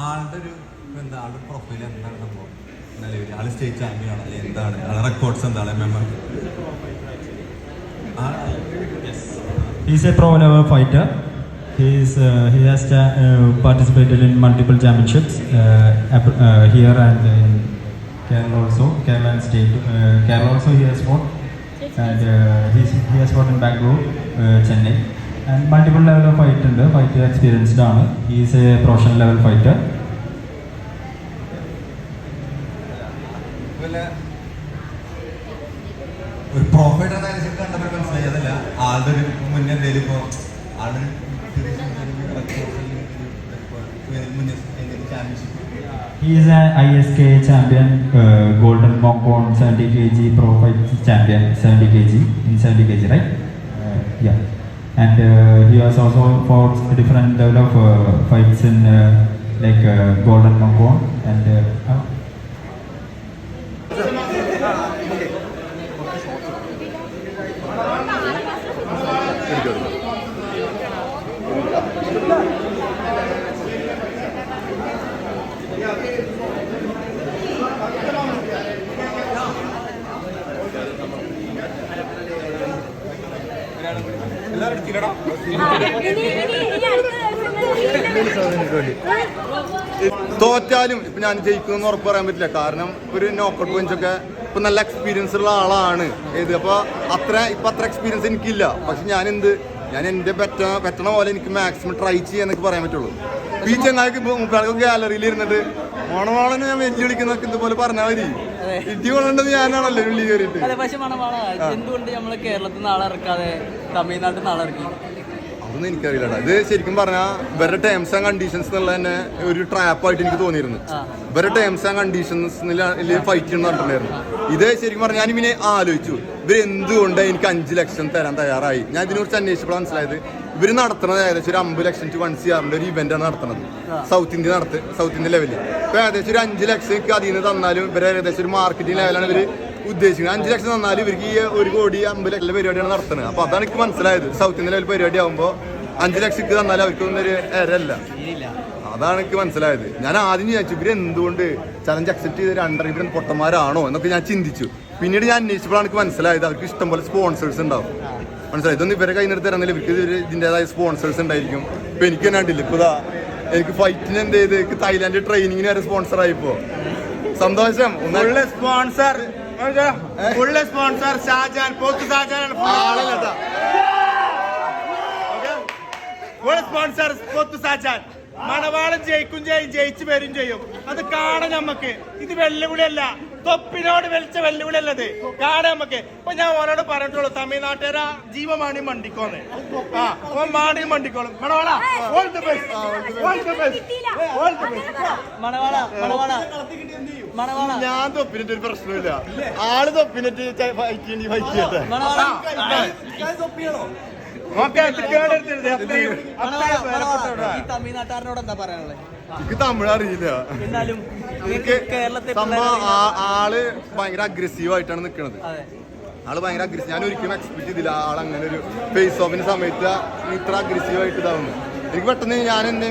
ആളുടെ ഒരു എന്താ ആളുടെ പ്രൊഫൈൽ എന്താണ് നമ്മൾ നിലവിൽ? ആൾ സ്റ്റേജ് ചാമ്പ്യൻ എന്താണ്? ആളുടെ റെക്കോർഡ്സ് എന്താണ്? He's a pro level fighter he's he has participated in multiple championships here and in Kerala also Kerala state Kerala also he has and he has phone in Bangalore Chennai and multiple level of fight ഉണ്ട് fight experienced ആണ് he is a professional level fighter. വല്ല ഒരു പ്രോഫൈറ്റ് അനുസരിച്ച് കണ്ടപ്പോൾ മനസ്സിലായി അതല്ല ആളുടെ ഒരു മുന്നേ എന്തെങ്കിലും ഇപ്പോൾ ആളുടെ He is an ISK champion, uh, Golden Monk 70 kg pro fight champion, 70 kg in 70 kg, right? Uh, yeah. and uh, he has also fought different develop uh, fights in uh, like Golden Mango. And തോറ്റാലും ഇപ്പൊ ഞാൻ ജയിക്കുമെന്ന് ഉറപ്പ് പറയാൻ പറ്റില്ല. കാരണം ഒരു knockout ഒക്കെ ഇപ്പൊ നല്ല എക്സ്പീരിയൻസ് ഉള്ള ആളാണ്. ഏത്? അപ്പൊ അത്ര ഇപ്പൊ അത്ര എക്സ്പീരിയൻസ് എനിക്കില്ല. പക്ഷെ ഞാൻ എന്ത് ഞാൻ എന്റെ പറ്റ പറ്റണ പോലെ എനിക്ക് മാക്സിമം ട്രൈ ചെയ്യാന്നൊക്കെ പറയാൻ പറ്റുള്ളൂ. ഈ ചെങ്ങായിക്ക് ഇപ്പൊ മുപ്പാൾക്ക് ഗാലറിയിൽ ഇരുന്നിട്ട് ഓണവാളനെ ഞാൻ വെല്ലുവിളിക്കുന്നൊക്കെ ഇതുപോലെ പറഞ്ഞാൽ മതി. ഇടി കൊണ്ടത് ഞാനാണല്ലോ ഉള്ളി കയറിയിട്ട്. അതെ പക്ഷെ മണമാണ് എന്തുകൊണ്ട് നമ്മൾ കേരളത്തിൽ നിന്ന് ആളെ ഇറക്കാതെ തമിഴ്നാട്ടിൽ നിന്ന് ആളെ ഇറക്കി? അതൊന്നും എനിക്കറിയില്ല ഇത് ശരിക്കും പറഞ്ഞാൽ ഇവരുടെ ടേംസ് ആൻഡ് കണ്ടീഷൻസ് എന്നുള്ള തന്നെ ഒരു ട്രാപ്പായിട്ട് എനിക്ക് തോന്നിയിരുന്നു. ഇവരുടെ ടേംസ് ആൻഡ് കണ്ടീഷൻസ് ഫൈറ്റ് ചെയ്യുന്ന പറഞ്ഞിട്ടുണ്ടായിരുന്നു. ഇത് ശരിക്കും പറഞ്ഞാൽ ഞാൻ ഇവനെ ആലോചിച്ചു. ഇവർ എന്തുകൊണ്ട് എനിക്ക് അഞ്ച് ലക്ഷം തരാൻ തയ്യാറായി? ഞാൻ ഇതിനെക്കുറിച്ച് അന്വേഷിച്ചപ്പോൾ മനസ്സിലായത്. ഇവർ നടത്തുന്നത് ഏകദേശം ഒരു അമ്പത് ലക്ഷം ടു വൺ സിആറിന്റെ ഒരു ഇവന്റ് ആണ് നടത്തുന്നത്. സൗത്ത് ഇന്ത്യ നടത്ത് സൗത്ത് ഇന്ത്യ ലെവലിൽ ഇപ്പൊ ഏകദേശം ഒരു അഞ്ച് ലക്ഷം അതിൽ നിന്ന് തന്നാലും ഇവർ ഏകദേശം ഒരു മാർക്കറ്റിംഗ് ലെവലാണ് ഇവർ ഉദ്ദേശിക്കുന്നത്. അഞ്ച് ലക്ഷം തന്നാലും ഇവർക്ക് ഈ ഒരു കോടി അമ്പത് ലക്ഷം പരിപാടിയാണ് നടത്തുന്നത്. അപ്പൊ അതാണ് എനിക്ക് മനസ്സിലായത്. സൗത്ത് ഇന്ത്യ ലെവൽ പരിപാടി ആകുമ്പോൾ അഞ്ച് ലക്ഷം തന്നാലും അവർക്കൊന്നും ഒരു ഏരല്ല അതാണ് എനിക്ക് മനസ്സിലായത്. ഞാൻ ആദ്യം ചോദിച്ചു ഇവർ എന്തുകൊണ്ട് ചലഞ്ച് അക്സെപ്റ്റ് ചെയ്ത രണ്ടര ഇവരും പൊട്ടന്മാരാണോ എന്നൊക്കെ ഞാൻ ചിന്തിച്ചു. പിന്നീട് ഞാൻ അന്വേഷിച്ചപ്പോഴാണ് എനിക്ക് മനസ്സിലായത് അവർക്ക് ഇഷ്ടംപോലെ സ്പോൺസേഴ്സ് ഉണ്ടാവും. മനസ്സിലായി. ഇതൊന്നും ഇവരെ കൈ നിർത്തി തരുന്നില്ല ഇവർക്ക് ഇതിന്റെതായ സ്പോൺസേഴ്സ് ഉണ്ടായിരിക്കും. ഇപ്പൊ എനിക്ക് തന്നെ കണ്ടില്ല. ഇപ്പൊ ഇതാ എനിക്ക് ഫൈറ്റിന് എന്ത് ചെയ്ത്? എനിക്ക് തായ്ലാന്റ് ട്രെയിനിങ്ങിന് വരെ സ്പോൺസർ ആയിപ്പോ സന്തോഷം. സ്പോൺസർ സ്പോൺസർ ഷാജാൻ പോത്ത് ഷാജാൻ സ്പോൺസർ പോത്ത് ഷാജാൻ മണവാളം ജയിക്കും ചെയ്യും ജയിച്ചു വരും ചെയ്യും. അത് കാണാൻ നമുക്ക് ഇത് വെല്ലുവിളിയല്ല. തൊപ്പിനോട് വലിച്ച വെല്ലുവിളി അല്ലത് കാണാൻ നമുക്ക് ഇപ്പൊ ഞാൻ ഓനോട് പറഞ്ഞിട്ടുള്ളൂ ജീവ ജീവമാണി മണ്ടിക്കോന്ന് ആ ഓൻ മാണി മണ്ടിക്കോളും മണവാള all the best all the best all the best മണവാള ഞാൻ തൊപ്പിനിട്ട് ഒരു പ്രശ്നമില്ല ആൾ തൊപ്പിനിട്ട് ഫൈറ്റ് ഫൈറ്റ് ചെയ്യട്ടെ തമിഴ്നാട്ടുകാരനോട് എന്താ പറയാനുള്ളത് എനിക്ക് തമിഴ് അറിയില്ല എന്നാലും എനിക്ക് കേരളത്തിൽ സംഭവം ആ- ആൾ ഭയങ്കര അഗ്രസീവ് ആയിട്ടാണ് നിൽക്കുന്നത് ആൾ ഭയങ്കര അഗ്രസീവ് ഞാൻ ഒരിക്കലും എക്സ്പെക്ട് ചെയ്തില്ല ആൾ അങ്ങനെ ഒരു ഫേസ് ഓഫിന്റെ സമയത്ത് ഇത്ര അഗ്രസീവ് ആയിട്ട് ഇതാവുന്നു. എനിക്ക് പെട്ടെന്ന് ഞാൻ എന്ത്